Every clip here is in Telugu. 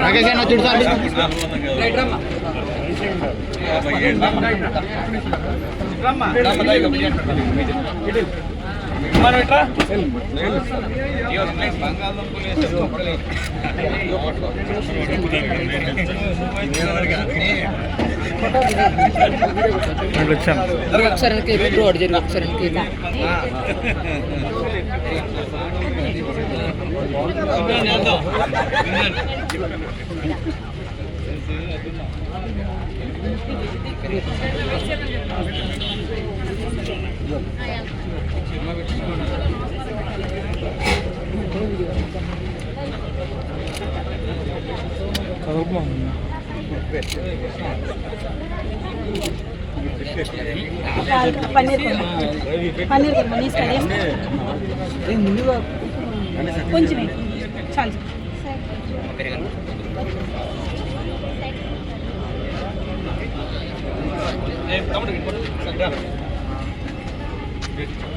రాకేష్ అన్న చూడు సార్ ఒకసారి వెనక్కి జరిగి ఒకసారి పన్నీర్ పన్నీర్ కుర్మా తీసుకొని ముందుగా కొంచెం చాలు తమ్ముడు చెప్పాను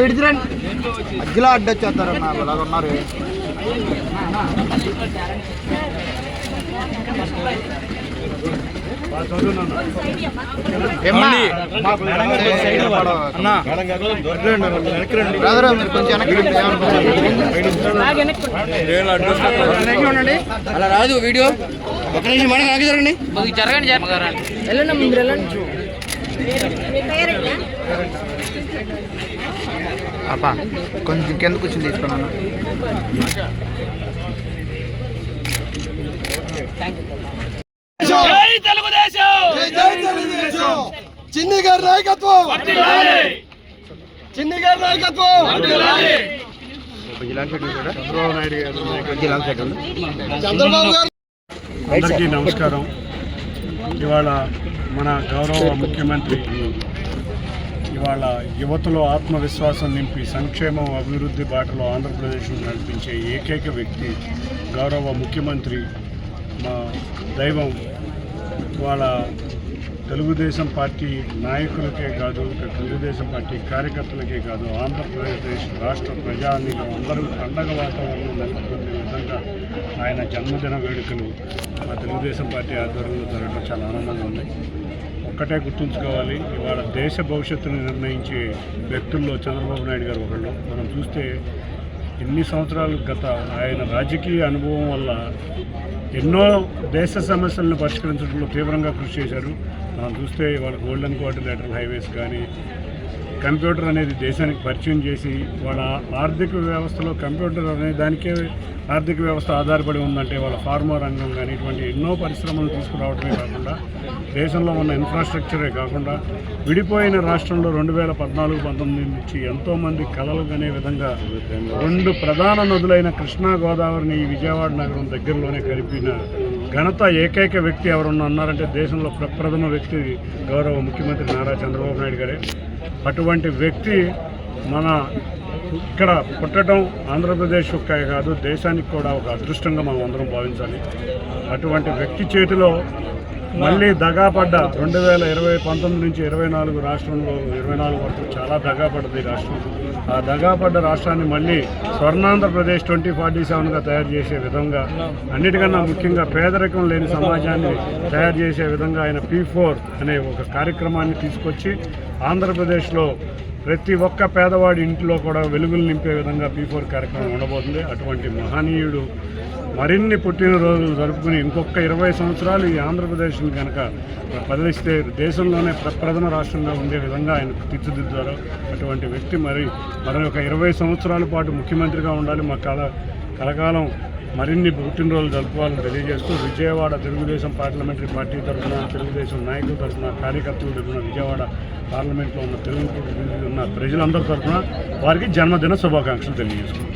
విడిచిరండి మధ్యలో అడ్డొచ్చేస్తారన్న అలాగ ఉన్నారు? బ్రదర్ మీరు కొంచెం వెనక్కి. అలా రాదు వీడియో. ఒక నిమిషం మనకి జరగండి. మాకు జరగండి వెళ్ళండి వెళ్ళండి. అప్పా కొంచెం కింద కూర్చొని తీసుకున్నాను. చిన్ని గారి నాయకత్వం! చిన్ని గారి నాయకత్వం! చంద్రబాబు నాయుడు గారు చంద్రబాబు గారు. అందరికీ నమస్కారం. ఇవాళ మన గౌరవ ముఖ్యమంత్రి ఇవాళ యువతలో ఆత్మవిశ్వాసం నింపి సంక్షేమం అభివృద్ధి బాటలో ఆంధ్రప్రదేశ్ను నడిపించే ఏకైక వ్యక్తి గౌరవ ముఖ్యమంత్రి మా దైవం. ఇవాళ తెలుగుదేశం పార్టీ నాయకులకే కాదు తెలుగుదేశం పార్టీ కార్యకర్తలకే కాదు ఆంధ్రప్రదేశ్ రాష్ట్ర ప్రజానీకం అందరూ పండగ వాతావరణం నెలకొల్పే విధంగా ఆయన జన్మదిన వేడుకలు మా తెలుగుదేశం పార్టీ ఆధ్వర్యంలో జరగడం చాలా ఆనందంగా ఉంది. ఒక్కటే గుర్తుంచుకోవాలి ఇవాళ దేశ భవిష్యత్తును నిర్ణయించే వ్యక్తుల్లో చంద్రబాబు నాయుడు గారు ఒకళ్ళు. మనం చూస్తే ఎన్ని సంవత్సరాలు గత ఆయన రాజకీయ అనుభవం వల్ల ఎన్నో దేశ సమస్యలను పరిష్కరించడంలో తీవ్రంగా కృషి చేశారు. మనం చూస్తే వాళ్ళ గోల్డెన్ క్వార్టర్ హైవేస్ కానీ కంప్యూటర్ అనేది దేశానికి పరిచయం చేసి వాళ్ళ ఆర్థిక వ్యవస్థలో కంప్యూటర్ అనే దానికే ఆర్థిక వ్యవస్థ ఆధారపడి ఉందంటే వాళ్ళ ఫార్మా రంగం కానీ ఇటువంటి ఎన్నో పరిశ్రమలు తీసుకురావడమే కాకుండా దేశంలో ఉన్న ఇన్ఫ్రాస్ట్రక్చరే కాకుండా విడిపోయిన రాష్ట్రంలో రెండు వేల పద్నాలుగు పంతొమ్మిది నుంచి ఎంతోమంది కలలు కనే విధంగా రెండు ప్రధాన నదులైన కృష్ణా గోదావరిని విజయవాడ నగరం దగ్గరలోనే కలిపిన ఘనత ఏకైక వ్యక్తి ఎవరన్నా అన్నారంటే దేశంలో ప్రప్రథమ వ్యక్తి గౌరవ ముఖ్యమంత్రి నారా చంద్రబాబు నాయుడు గారే. అటువంటి వ్యక్తి మన ఇక్కడ పుట్టడం ఆంధ్రప్రదేశ్ ఒక్క కాదు దేశానికి కూడా ఒక అదృష్టంగా మనం అందరం భావించాలి. అటువంటి వ్యక్తి చేతిలో మళ్ళీ దగాపడ్డ రెండు వేల ఇరవై పంతొమ్మిది నుంచి ఇరవై నాలుగు రాష్ట్రంలో ఇరవై నాలుగు వరకు చాలా దగాపడ్డది ఈ రాష్ట్రం. ఆ దగాపడ్డ రాష్ట్రాన్ని మళ్ళీ స్వర్ణాంధ్రప్రదేశ్ ట్వంటీ ఫార్టీ సెవెన్గా తయారు చేసే విధంగా అన్నిటికన్నా ముఖ్యంగా పేదరికం లేని సమాజాన్ని తయారు చేసే విధంగా ఆయన పీ ఫోర్ అనే ఒక కార్యక్రమాన్ని తీసుకొచ్చి ఆంధ్రప్రదేశ్లో ప్రతి ఒక్క పేదవాడి ఇంట్లో కూడా వెలుగులు నింపే విధంగా పీ ఫోర్ కార్యక్రమం ఉండబోతుంది. అటువంటి మహనీయుడు మరిన్ని పుట్టినరోజులు జరుపుకుని ఇంకొక ఇరవై సంవత్సరాలు ఈ ఆంధ్రప్రదేశ్ని కనుక బదిలిస్తే దేశంలోనే ప్రప్రథమ రాష్ట్రంగా ఉండే విధంగా ఆయన తీర్చిదిద్దారు అటువంటి వ్యక్తి మరి మరి ఒక ఇరవై సంవత్సరాల పాటు ముఖ్యమంత్రిగా ఉండాలి. మా కళ కలకాలం మరిన్ని పుట్టినరోజులు జరుపుకోవాలని తెలియజేస్తూ విజయవాడ తెలుగుదేశం పార్లమెంటరీ పార్టీ తరఫున తెలుగుదేశం నాయకుల తరఫున కార్యకర్తల తరఫున విజయవాడ పార్లమెంట్లో ఉన్న తెలుగు ఉన్న ప్రజలందరి తరఫున వారికి జన్మదిన శుభాకాంక్షలు తెలియజేస్తున్నాం.